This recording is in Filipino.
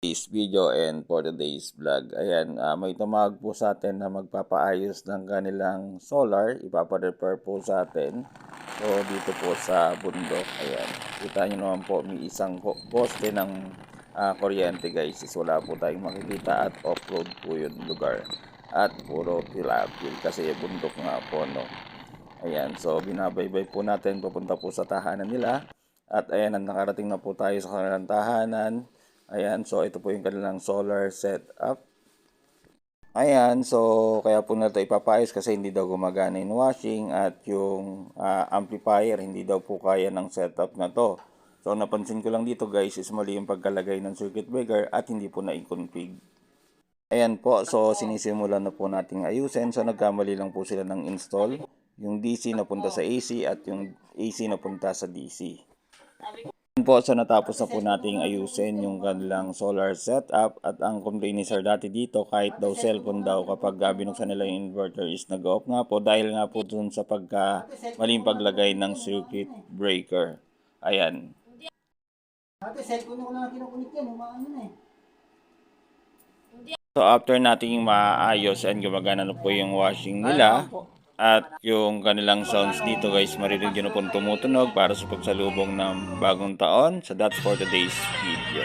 today's video and for today's vlog. Ayan, ah, may tumawag po sa atin na magpapaayos ng kanilang solar. Ipapa-repair po sa atin. So, dito po sa bundok. Ayan, kita nyo naman po may isang po- poste ng ah, kuryente guys. Is wala po tayong makikita at off-road po yung lugar. At puro tilapil kasi bundok nga po no. Ayan, so binabaybay po natin papunta po sa tahanan nila. At ayan, nakarating na po tayo sa kanilang tahanan. Ayan, so ito po yung kanilang solar setup. Ayan, so kaya po natin ipapayos kasi hindi daw gumagana yung washing at yung ah, amplifier hindi daw po kaya ng setup na to. So napansin ko lang dito guys is mali yung pagkalagay ng circuit breaker at hindi po na-config. Ayan po, so sinisimulan na po nating ayusin. So nagkamali lang po sila ng install. Yung DC napunta sa AC at yung AC napunta sa DC. Po, so natapos na po nating ayusin yung kanilang solar setup at ang complaint ni Sir dati dito kahit daw cellphone daw kapag uh, binuksan nila yung inverter is nag-off nga po dahil nga po dun sa pagka maling paglagay ng circuit breaker. Ayan. Ate, cellphone ko na kinukunik yan. Umaano na eh. So after nating maayos and gumagana na po yung washing nila at yung kanilang sounds dito guys maririnig nyo na po tumutunog para sa pagsalubong ng bagong taon. So that's for today's video.